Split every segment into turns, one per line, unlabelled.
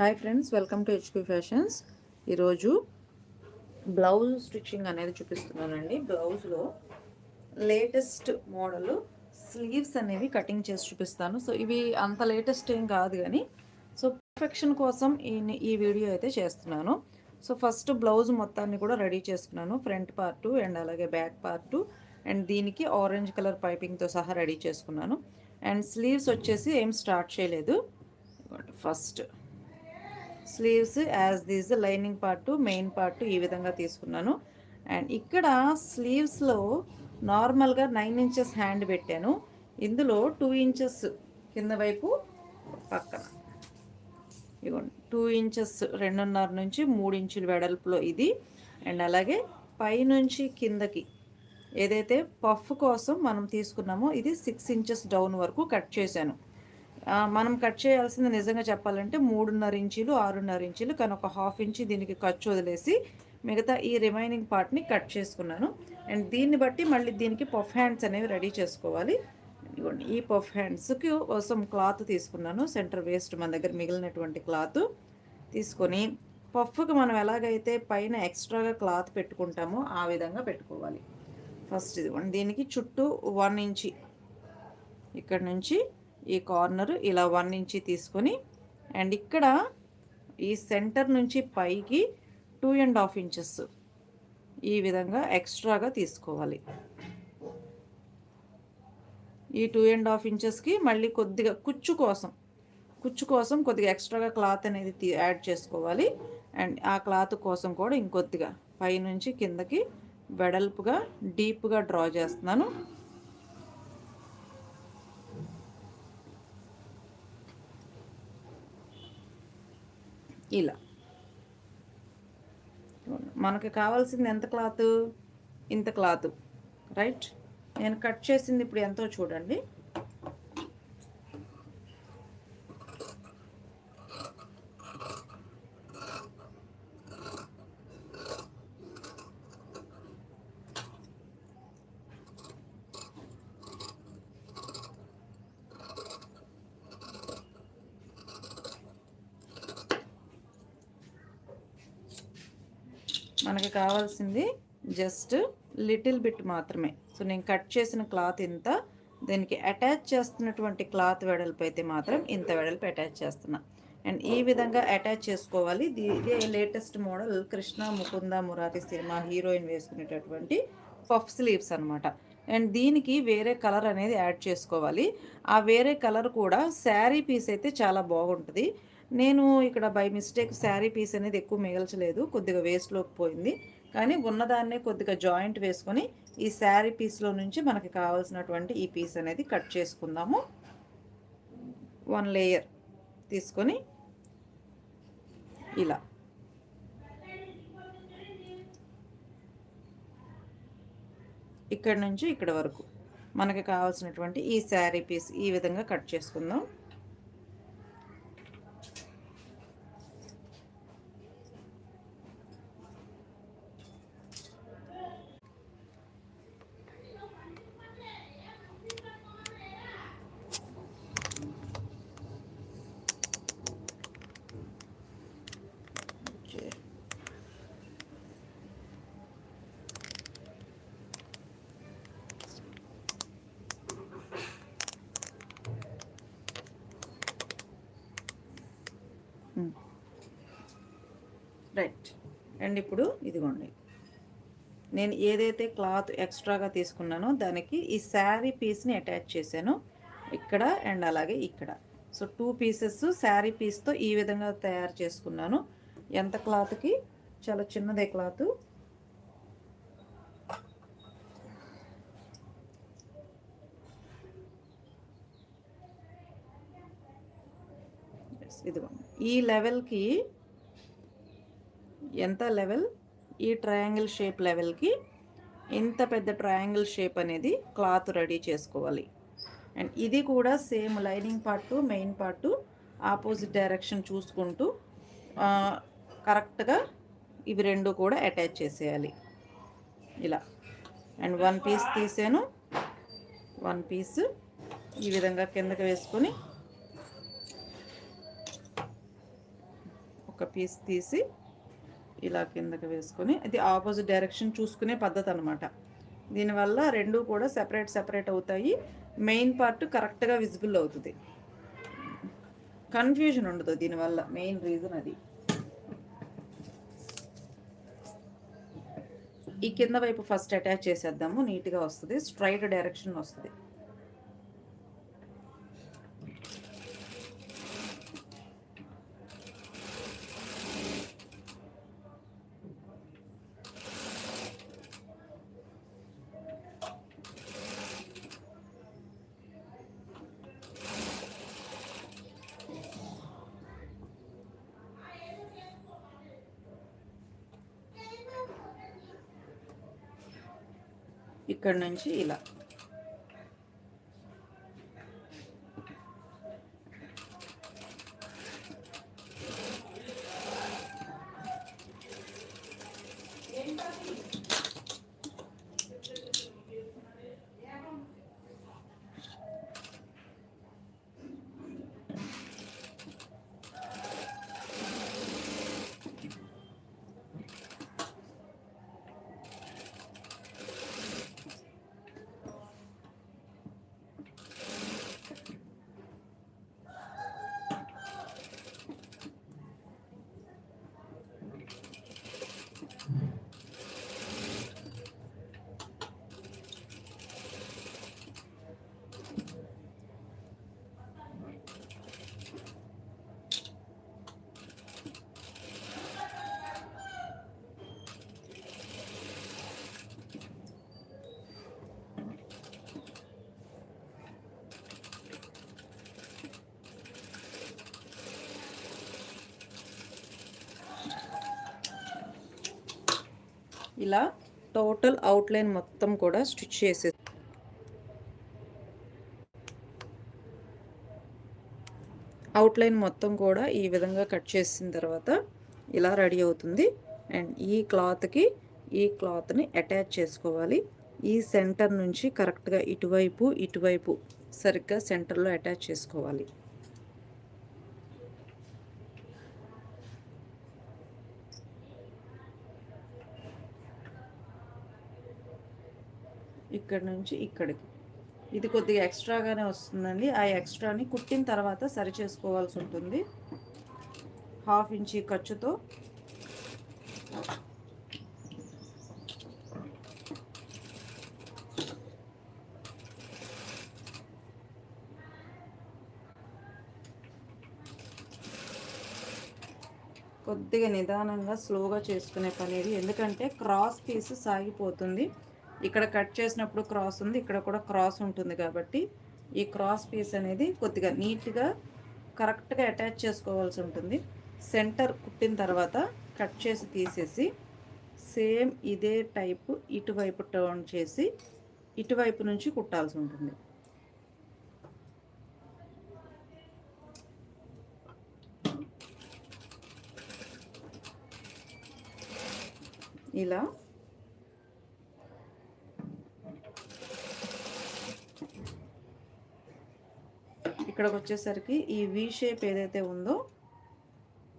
Hi friends welcome to HQ fashions ఈరోజు blouse stitching అనేది చూపిస్తున్నానండి. బ్లౌజ్లో లేటెస్ట్ మోడల్ స్లీవ్స్ అనేవి కటింగ్ చేసి చూపిస్తాను. సో ఇవి అంత లేటెస్ట్ ఏం కాదు కానీ సో పర్ఫెక్షన్ కోసం ఈ ఈ వీడియో అయితే చేస్తున్నాను. సో ఫస్ట్ బ్లౌజ్ మొత్తాన్ని కూడా రెడీ చేసుకున్నాను. ఫ్రంట్ పార్టు అండ్ అలాగే బ్యాక్ పార్టు అండ్ దీనికి ఆరెంజ్ కలర్ పైపింగ్తో సహా రెడీ చేసుకున్నాను. అండ్ స్లీవ్స్ వచ్చేసి ఏం స్టార్ట్ చేయలేదు. First sleeves as these lining part main part ఈ విధంగా తీసుకున్నాను. అండ్ ఇక్కడ స్లీవ్స్లో నార్మల్గా నైన్ ఇంచెస్ హ్యాండ్ పెట్టాను. ఇందులో టూ ఇంచెస్ కింద వైపు పక్కన. ఇవ్వండి టూ ఇంచెస్ రెండున్నర నుంచి మూడు ఇంచుల వెడల్పులో ఇది. అండ్ అలాగే పైనుంచి కిందకి ఏదైతే పఫ్ కోసం మనం తీసుకున్నామో ఇది సిక్స్ ఇంచెస్ డౌన్ వరకు కట్ చేశాను. మనం కట్ చేయాల్సింది నిజంగా చెప్పాలంటే మూడున్నర ఇంచీలు ఆరున్నర ఇంచీలు కానీ ఒక హాఫ్ ఇంచి దీనికి ఖర్చు వదిలేసి మిగతా ఈ రిమైనింగ్ పార్ట్ని కట్ చేసుకున్నాను. అండ్ దీన్ని బట్టి మళ్ళీ దీనికి పఫ్ హ్యాండ్స్ అనేవి రెడీ చేసుకోవాలి. ఇదిగోండి ఈ పఫ్ హ్యాండ్స్కి కోసం క్లాత్ తీసుకున్నాను. సెంటర్ వేస్ట్ మన దగ్గర మిగిలినటువంటి క్లాత్ తీసుకొని పఫ్కి మనం ఎలాగైతే పైన ఎక్స్ట్రాగా క్లాత్ పెట్టుకుంటామో ఆ విధంగా పెట్టుకోవాలి. ఫస్ట్ ఇదిగోండి దీనికి చుట్టూ వన్ ఇంచి ఇక్కడ నుంచి ఈ కార్నర్ ఇలా వన్ ఇంచి తీసుకొని అండ్ ఇక్కడ ఈ సెంటర్ నుంచి పైకి టూ అండ్ హాఫ్ ఇంచెస్ ఈ విధంగా ఎక్స్ట్రాగా తీసుకోవాలి. ఈ టూ అండ్ హాఫ్ ఇంచెస్కి మళ్ళీ కొద్దిగా కుచ్చు కోసం కుచ్చు కోసం కొద్దిగా ఎక్స్ట్రాగా క్లాత్ అనేది యాడ్ చేసుకోవాలి. అండ్ ఆ క్లాత్ కోసం కూడా ఇంకొద్దిగా పైనుంచి కిందకి వెడల్పుగా డీప్గా డ్రా చేస్తున్నాను. ఇలా. మనకి కావాల్సింది ఎంత క్లాత్? ఇంత క్లాత్. రైట్? నేను కట్ చేసింది ఇప్పుడు ఎంతో చూడండి. మనకి కావాల్సింది జస్ట్ లిటిల్ బిట్ మాత్రమే. సో నేను కట్ చేసిన క్లాత్ ఇంత దీనికి అటాచ్ చేస్తున్నటువంటి క్లాత్ వెడల్పు అయితే మాత్రం ఇంత వెడల్పు అటాచ్ చేస్తున్నా. అండ్ ఈ విధంగా అటాచ్ చేసుకోవాలి. ఇదే latest model Krishna Mukunda Murari cinema heroine వేసుకునేటటువంటి puff sleeves అనమాట అండ్ దీనికి వేరే కలర్ అనేది యాడ్ చేసుకోవాలి. ఆ వేరే కలర్ కూడా శారీ పీస్ అయితే చాలా బాగుంటుంది. నేను ఇక్కడ బై మిస్టేక్ శారీ పీస్ అనేది ఎక్కువ మిగల్చలేదు కొద్దిగా వేస్ట్లోకి పోయింది. కానీ ఉన్నదాన్నే కొద్దిగా జాయింట్ వేసుకొని ఈ శారీ పీస్లో నుంచి మనకి కావాల్సినటువంటి ఈ పీస్ అనేది కట్ చేసుకుందాము. వన్ లేయర్ తీసుకొని ఇలా. ఇక్కడ నుంచి ఇక్కడ వరకు మనకి కావాల్సినటువంటి ఈ శారీ పీస్ ఈ విధంగా కట్ చేసుకుందాం రైట్ అండ్ ఇప్పుడు ఇదిగోండి. నేను ఏదైతే క్లాత్ ఎక్స్ట్రాగా తీసుకున్నానో దానికి ఈ శారీ పీస్ని అటాచ్ చేశాను. ఇక్కడ అండ్ అలాగే ఇక్కడ. సో టూ పీసెస్ శారీ పీస్తో ఈ విధంగా తయారు చేసుకున్నాను. ఎంత క్లాత్కి? చాలా చిన్నదే క్లాత్. ఇదిగోండి. ఈ లెవెల్కి ఎంత లెవెల్? ఈ ట్రయాంగిల్ షేప్ లెవెల్కి ఇంత పెద్ద ట్రయాంగిల్ షేప్ అనేది క్లాత్ రెడీ చేసుకోవాలి. అండ్ ఇది కూడా same lining part main part opposite direction చూసుకుంటూ కరెక్ట్గా ఇవి రెండు కూడా అటాచ్ చేసేయాలి. ఇలా. అండ్ వన్ పీస్ తీసాను. వన్ పీస్ ఈ విధంగా కిందకి వేసుకొని ఒక పీస్ తీసి ఇలా కిందకి వేసుకొని ఇది ఆపోజిట్ డైరెక్షన్ చూసుకునే పద్ధతి అనమాట దీనివల్ల రెండు కూడా సెపరేట్ సెపరేట్ అవుతాయి. మెయిన్ పార్ట్ కరెక్ట్గా విజిబుల్ అవుతుంది. కన్ఫ్యూజన్ ఉండదు దీనివల్ల. మెయిన్ రీజన్ అది. ఈ కింద వైపు ఫస్ట్ అటాచ్ చేసేద్దాము. నీట్గా వస్తుంది. స్ట్రైట్ డైరెక్షన్ వస్తుంది. ఇక్కడ నుంచి ఇలా. ఇలా టోటల్ అవుట్లైన్ మొత్తం కూడా స్టిచ్ చేసే అవుట్లైన్ మొత్తం కూడా ఈ విధంగా కట్ చేసిన తర్వాత ఇలా రెడీ అవుతుంది. అండ్ ఈ క్లాత్కి ఈ క్లాత్ని అటాచ్ చేసుకోవాలి. ఈ సెంటర్ నుంచి కరెక్ట్గా ఇటువైపు ఇటువైపు సరిగ్గా సెంటర్లో అటాచ్ చేసుకోవాలి. ఇక్కడ నుంచి ఇక్కడికి. ఇది కొద్దిగా ఎక్స్ట్రాగానే వస్తుందండి. ఆ ఎక్స్ట్రాని కుట్టిన తర్వాత సరి చేసుకోవాల్సి ఉంటుంది. హాఫ్ ఇంచి ఖర్చుతో. కొద్దిగా నిదానంగా స్లోగా చేసుకునే పని ఇది. ఎందుకంటే క్రాస్ పీస్ సాగిపోతుంది. ఇక్కడ కట్ చేసినప్పుడు క్రాస్ ఉంది ఇక్కడ కూడా క్రాస్ ఉంటుంది కాబట్టి ఈ క్రాస్ పీస్ అనేది కొద్దిగా నీట్గా కరెక్ట్గా అటాచ్ చేసుకోవాల్సి ఉంటుంది. సెంటర్ కుట్టిన తర్వాత కట్ చేసి తీసేసి సేమ్ ఇదే టైపు ఇటువైపు టర్న్ చేసి ఇటువైపు నుంచి కుట్టాల్సి ఉంటుంది. ఇలా ఇక్కడికి వచ్చేసరికి ఈ వి షేప్ ఏదైతే ఉందో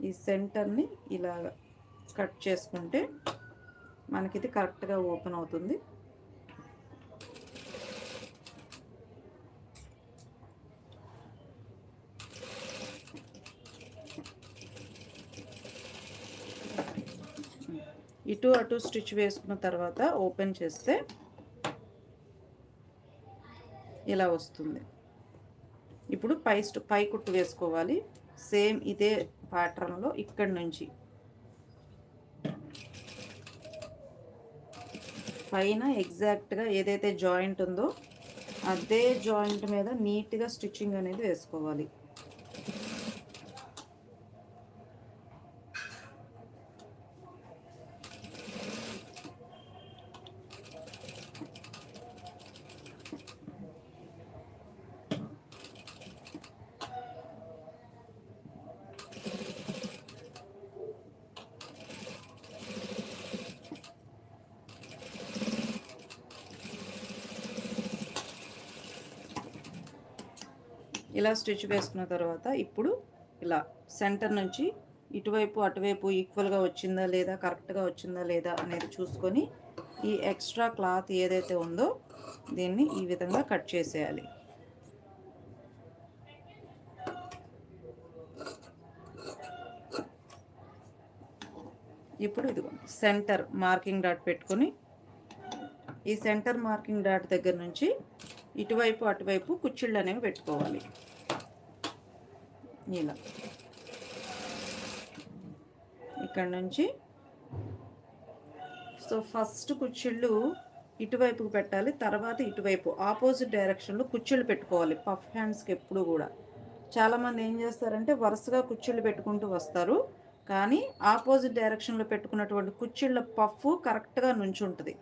ఈ సెంటర్ని ఇలా కట్ చేసుకుంటే మనకి ఇది కరెక్ట్గా ఓపెన్ అవుతుంది. ఇటు అటు స్టిచ్ వేసుకున్న తర్వాత ఓపెన్ చేస్తే ఇలా వస్తుంది. ఇప్పుడు పై పై కుట్టు వేసుకోవాలి. సేమ్ ఇదే ప్యాటర్న్లో ఇక్కడి నుంచి. పైన ఎగ్జాక్ట్గా ఏదైతే జాయింట్ ఉందో అదే జాయింట్ మీద నీట్గా స్టిచ్చింగ్ అనేది వేసుకోవాలి. ఇలా స్టిచ్ వేసుకున్న తర్వాత ఇప్పుడు ఇలా సెంటర్ నుంచి ఇటువైపు అటువైపు ఈక్వల్గా వచ్చిందా లేదా కరెక్ట్గా వచ్చిందా లేదా అనేది చూసుకొని ఈ ఎక్స్ట్రా క్లాత్ ఏదైతే ఉందో దీన్ని ఈ విధంగా కట్ చేసేయాలి. ఇప్పుడు ఇదిగో సెంటర్ మార్కింగ్ డాట్ పెట్టుకొని ఈ సెంటర్ మార్కింగ్ డాట్ దగ్గర నుంచి ఇటువైపు అటువైపు కుచ్చిళ్ళు అనేవి పెట్టుకోవాలి. ఇలా ఇక్కడ నుంచి సో ఫస్ట్ కుచ్చిళ్ళు ఇటువైపుకు పెట్టాలి తర్వాత ఇటువైపు ఆపోజిట్ డైరెక్షన్లో కుచ్చిళ్ళు పెట్టుకోవాలి పఫ్ హ్యాండ్స్కి ఎప్పుడు కూడా. చాలామంది ఏం చేస్తారంటే వరుసగా కుచ్చిళ్ళు పెట్టుకుంటూ వస్తారు కానీ ఆపోజిట్ డైరెక్షన్లో పెట్టుకున్నటువంటి కుచ్చిళ్ళ పఫ్ కరెక్ట్గా నుంచుంటుంది.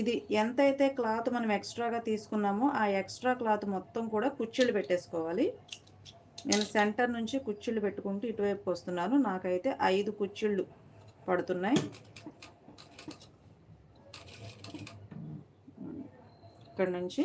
ఇది ఎంతైతే క్లాత్ మనం ఎక్స్ట్రాగా తీసుకున్నామో ఆ ఎక్స్ట్రా క్లాత్ మొత్తం కూడా కుచ్చిళ్ళు పెట్టేసుకోవాలి. నేను సెంటర్ నుంచి కుచ్చిళ్ళు పెట్టుకుంటూ ఇటువైపు వస్తున్నాను. నాకైతే ఐదు కుచ్చిళ్ళు పడుతున్నాయి. ఇక్కడ నుంచి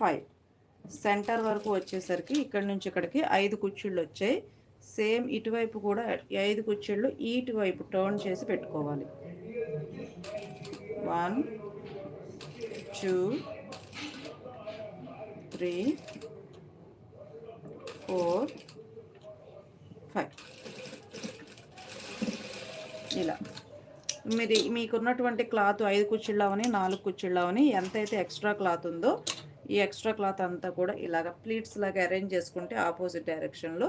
five. Centre వరకు వచ్చేసరికి ఇక్కడ నుంచి ఇక్కడికి ఐదు కుర్చీళ్ళు వచ్చాయి. సేమ్ ఇటువైపు కూడా ఐదు కుర్చీళ్ళు ఇటువైపు టర్న్ చేసి పెట్టుకోవాలి. One two three four five. ఇలా. మీరు మీకున్నటువంటి క్లాత్ ఐదు కుచ్చిళ్ళవని నాలుగు కుచ్చిళ్ళవని ఎంతైతే ఎక్స్ట్రా క్లాత్ ఉందో ఈ ఎక్స్ట్రా క్లాత్ అంతా కూడా ఇలాగ ప్లీట్స్ లాగా అరేంజ్ చేసుకుంటే ఆపోజిట్ డైరెక్షన్లో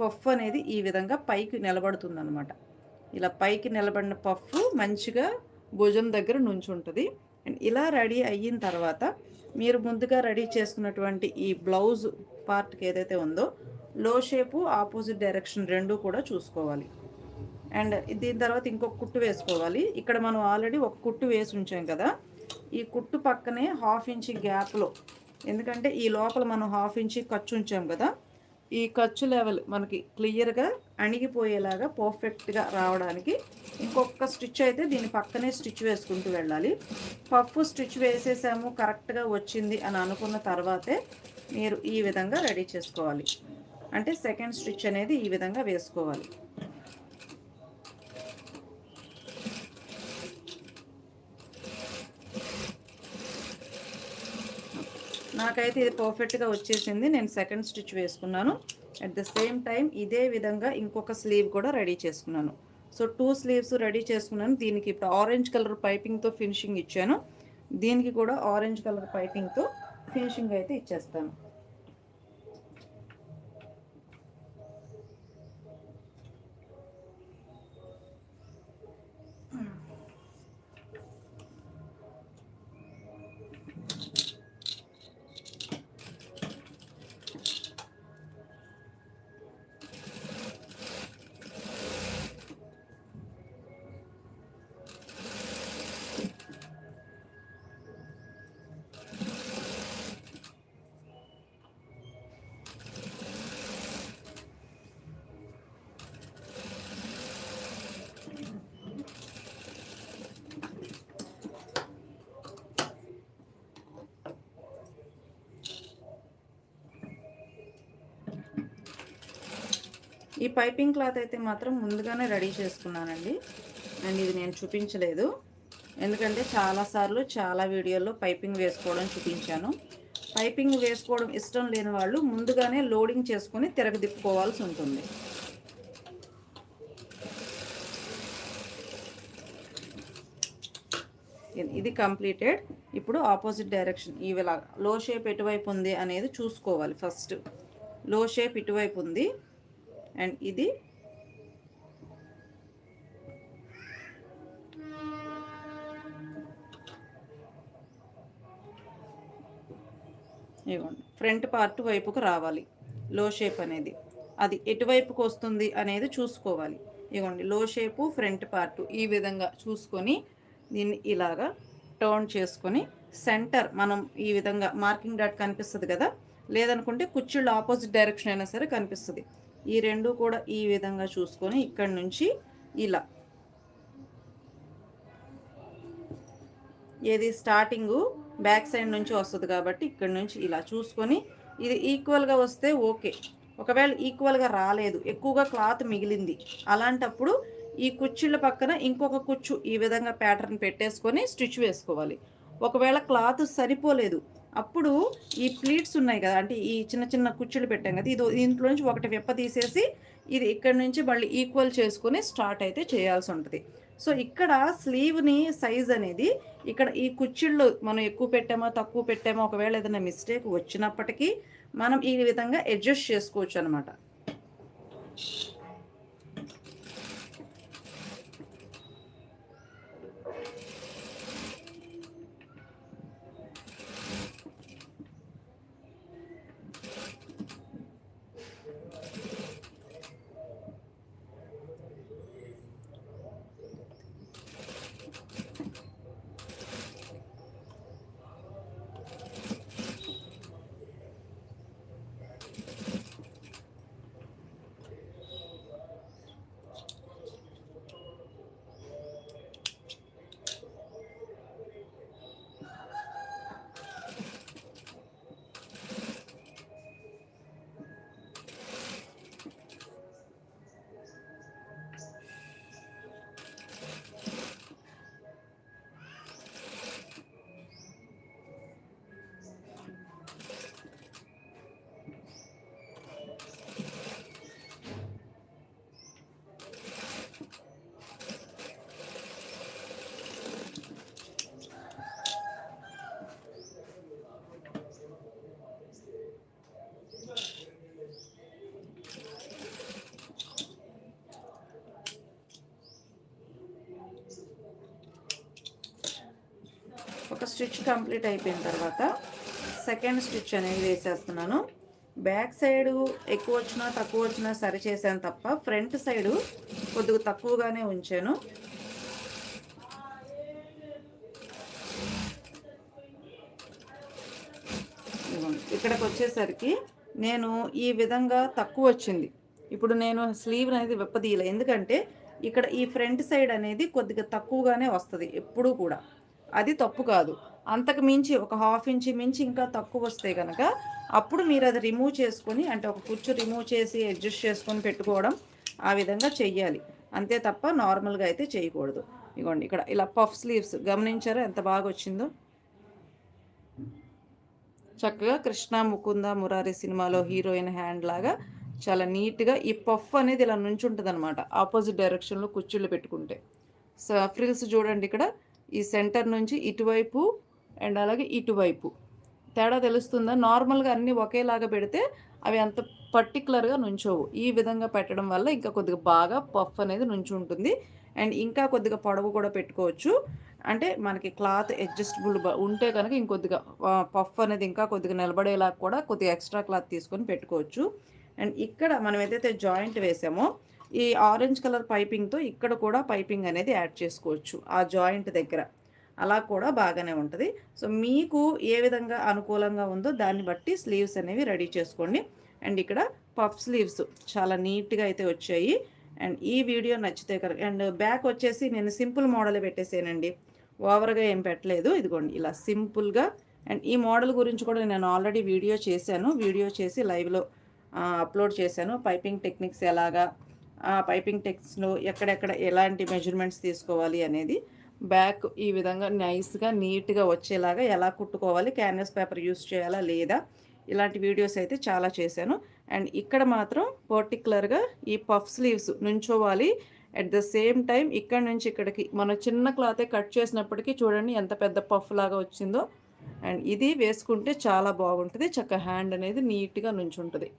పఫ్ అనేది ఈ విధంగా పైకి నిలబడుతుంది అనమాట ఇలా పైకి నిలబడిన పఫ్ మంచిగా భుజం దగ్గర నుంచుంటుంది. అండ్ ఇలా రెడీ అయిన తర్వాత మీరు ముందుగా రెడీ చేసుకున్నటువంటి ఈ బ్లౌజ్ పార్ట్కి ఏదైతే ఉందో లో షేపు ఆపోజిట్ డైరెక్షన్ రెండు కూడా చూసుకోవాలి. అండ్ దీని తర్వాత ఇంకొక కుట్టు వేసుకోవాలి. ఇక్కడ మనం ఆల్రెడీ ఒక కుట్టు వేసి ఉంచాం కదా. ఈ కుట్టు పక్కనే హాఫ్ ఇంచ్ గ్యాప్లో. ఎందుకంటే ఈ లోపల మనం హాఫ్ ఇంచ్ ఖర్చు ఉంచాం కదా ఈ ఖర్చు లెవెల్ మనకి క్లియర్గా అణిగిపోయేలాగా పర్ఫెక్ట్గా రావడానికి ఇంకొక స్టిచ్ అయితే దీని పక్కనే స్టిచ్ వేసుకుంటూ వెళ్ళాలి. పఫ్ స్టిచ్ వేసేసాము కరెక్ట్గా వచ్చింది అని అనుకున్న తర్వాతే మీరు ఈ విధంగా రెడీ చేసుకోవాలి. అంటే సెకండ్ స్టిచ్ అనేది ఈ విధంగా వేసుకోవాలి. నాకైతే ఇది పర్ఫెక్ట్గా వచ్చేసింది. నేను సెకండ్ స్టిచ్ వేసుకున్నాను. అట్ ద సేమ్ టైం ఇదే విధంగా ఇంకొక స్లీవ్ కూడా రెడీ చేసుకున్నాను. సో టూ స్లీవ్స్ రెడీ చేసుకున్నాను. దీనికి ఇప్పుడు ఆరెంజ్ కలర్ పైపింగ్తో ఫినిషింగ్ ఇచ్చాను. దీనికి కూడా ఆరెంజ్ కలర్ పైపింగ్తో ఫినిషింగ్ అయితే ఇచ్చేస్తాను. ఈ పైపింగ్ క్లాత్ అయితే మాత్రం ముందుగానే రెడీ చేసుకున్నానండి. అండ్ ఇది నేను చూపించలేదు. ఎందుకంటే చాలాసార్లు చాలా వీడియోల్లో పైపింగ్ వేసుకోవడం చూపించాను. పైపింగ్ వేసుకోవడం ఇష్టం లేని వాళ్ళు ముందుగానే లోడింగ్ చేసుకొని తిరగదిప్పుకోవాల్సి ఉంటుంది. ఇది కంప్లీటెడ్. ఇప్పుడు ఆపోజిట్ డైరెక్షన్. ఇవిలా లో షేప్ ఎటువైపు ఉంది అనేది చూసుకోవాలి ఫస్ట్. లో షేప్ ఇటువైపు ఉంది. అండ్ ఇది ఇవ్వండి. ఫ్రంట్ పార్ట్ వైపుకు రావాలి. లో షేప్ అనేది. అది ఎటువైపుకు వస్తుంది అనేది చూసుకోవాలి. ఇవ్వండి. లో షేపు ఫ్రంట్ పార్ట్ ఈ విధంగా చూసుకొని దీన్ని ఇలాగా టర్న్ చేసుకొని సెంటర్ మనం ఈ విధంగా మార్కింగ్ డాట్ కనిపిస్తుంది కదా? లేదనుకుంటే కుర్చీళ్ళు ఆపోజిట్ డైరెక్షన్ అయినా సరే కనిపిస్తుంది. ఈ రెండు కూడా ఈ విధంగా చూసుకొని ఇక్కడి నుంచి ఇలా. ఏది స్టార్టింగు బ్యాక్ సైడ్ నుంచి వస్తుంది కాబట్టి ఇక్కడ నుంచి ఇలా చూసుకొని ఇది ఈక్వల్గా వస్తే ఓకే. ఒకవేళ ఈక్వల్గా రాలేదు ఎక్కువగా క్లాత్ మిగిలింది అలాంటప్పుడు ఈ కుర్చీల పక్కన ఇంకొక కుచ్చు ఈ విధంగా ప్యాటర్న్ పెట్టేసుకొని స్టిచ్ వేసుకోవాలి. ఒకవేళ క్లాత్ సరిపోలేదు అప్పుడు ఈ ప్లీట్స్ ఉన్నాయి కదా అంటే ఈ చిన్న చిన్న కుచ్చులు పెట్టాం కదా ఇది దీంట్లో నుంచి ఒకటి వెప్ప తీసేసి ఇది ఇక్కడ నుంచి మళ్ళీ ఈక్వల్ చేసుకుని స్టార్ట్ అయితే చేయాల్సి ఉంటుంది. సో ఇక్కడ స్లీవ్ని సైజ్ అనేది ఇక్కడ ఈ కుచ్చిళ్ళు మనం ఎక్కువ పెట్టామో తక్కువ పెట్టామో ఒకవేళ ఏదైనా మిస్టేక్ వచ్చినప్పటికీ మనం ఈ విధంగా అడ్జస్ట్ చేసుకోవచ్చు అనమాట ఒక స్టిచ్ కంప్లీట్ అయిపోయిన తర్వాత సెకండ్ స్టిచ్ అనేది వేసేస్తున్నాను. బ్యాక్ సైడు ఎక్కువ వచ్చినా తక్కువ వచ్చినా సరి చేశాను తప్ప ఫ్రంట్ సైడు కొద్దిగా తక్కువగానే ఉంచాను. ఇక్కడికి వచ్చేసరికి నేను ఈ విధంగా తక్కువ వచ్చింది. ఇప్పుడు నేను స్లీవ్ అనేది విప్పదీయలే ఎందుకంటే ఇక్కడ ఈ ఫ్రంట్ సైడ్ అనేది కొద్దిగా తక్కువగానే వస్తుంది ఎప్పుడూ కూడా. అది తప్పు కాదు. అంతకు మించి ఒక హాఫ్ ఇంచ్ మించి ఇంకా తక్కువ వస్తే కనుక అప్పుడు మీరు అది రిమూవ్ చేసుకొని అంటే ఒక కుచ్చు రిమూవ్ చేసి అడ్జస్ట్ చేసుకొని పెట్టుకోవడం ఆ విధంగా చెయ్యాలి. అంతే తప్ప నార్మల్గా అయితే చేయకూడదు. ఇగోండి ఇక్కడ ఇలా పఫ్ స్లీవ్స్ గమనించారా ఎంత బాగా వచ్చిందో? చక్కగా కృష్ణ ముకుంద మురారి సినిమాలో హీరోయిన్ హ్యాండ్ లాగా చాలా నీట్గా ఈ పఫ్ అనేది ఇలా నుంచుంటుంది అనమాట ఆపోజిట్ డైరెక్షన్లో కుర్చీలు పెట్టుకుంటే. సో ఫ్రిల్స్ చూడండి ఇక్కడ. ఈ సెంటర్ నుంచి ఇటువైపు అండ్ అలాగే ఇటువైపు. తేడా తెలుస్తుందా? నార్మల్గా అన్నీ ఒకేలాగా పెడితే అవి అంత పర్టికులర్గా నుంచోవు. ఈ విధంగా పెట్టడం వల్ల ఇంకా కొద్దిగా బాగా పఫ్ అనేది నుంచి ఉంటుంది అండ్ ఇంకా కొద్దిగా పొడవు కూడా పెట్టుకోవచ్చు. అంటే మనకి క్లాత్ అడ్జస్టబుల్ ఉంటే కనుక ఇంకొద్దిగా పఫ్ అనేది ఇంకా కొద్దిగా నిలబడేలా కూడా కొద్దిగా ఎక్స్ట్రా క్లాత్ తీసుకొని పెట్టుకోవచ్చు. అండ్ ఇక్కడ మనం ఏదైతే జాయింట్ వేసామో ఈ ఆరెంజ్ కలర్ పైపింగ్తో ఇక్కడ కూడా పైపింగ్ అనేది యాడ్ చేసుకోవచ్చు ఆ జాయింట్ దగ్గర. అలా కూడా బాగానే ఉంటుంది. సో మీకు ఏ విధంగా అనుకూలంగా ఉందో దాన్ని బట్టి స్లీవ్స్ అనేవి రెడీ చేసుకోండి. అండ్ ఇక్కడ పఫ్ స్లీవ్స్ చాలా నీట్గా అయితే వచ్చాయి. అండ్ ఈ వీడియో నచ్చితే కనుక అండ్ బ్యాక్ వచ్చేసి నేను సింపుల్ మోడల్ పెట్టేసానండి. ఓవర్గా ఏం పెట్టలేదు. ఇదిగోండి ఇలా సింపుల్గా. అండ్ ఈ మోడల్ గురించి కూడా నేను ఆల్రెడీ వీడియో చేశాను. వీడియో చేసి లైవ్లో అప్లోడ్ చేశాను. పైపింగ్ టెక్నిక్స్ ఎలాగా ఆ పైపింగ్ టెక్స్లో ఎక్కడెక్కడ ఎలాంటి మెజర్మెంట్స్ తీసుకోవాలి అనేది బ్యాక్ ఈ విధంగా నైస్గా నీట్గా వచ్చేలాగా ఎలా కుట్టుకోవాలి క్యాన్వాస్ పేపర్ యూస్ చేయాలా లేదా ఇలాంటి వీడియోస్ అయితే చాలా చేశాను. అండ్ ఇక్కడ మాత్రం పర్టికులర్గా ఈ పఫ్ స్లీవ్స్ నుంచోవాలి. అట్ ద సేమ్ టైం ఇక్కడ నుంచి ఇక్కడికి మనం చిన్న క్లాతే కట్ చేసినప్పటికీ చూడండి ఎంత పెద్ద పఫ్ లాగా వచ్చిందో. అండ్ ఇది వేసుకుంటే చాలా బాగుంటుంది. చక్క హ్యాండ్ అనేది నీట్గా నుంచుంటుంది.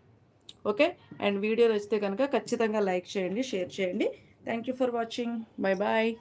ఓకే? అండ్ వీడియో నచ్చితే కనుక ఖచ్చితంగా లైక్ చేయండి షేర్ చేయండి. Thank you for watching. Bye bye.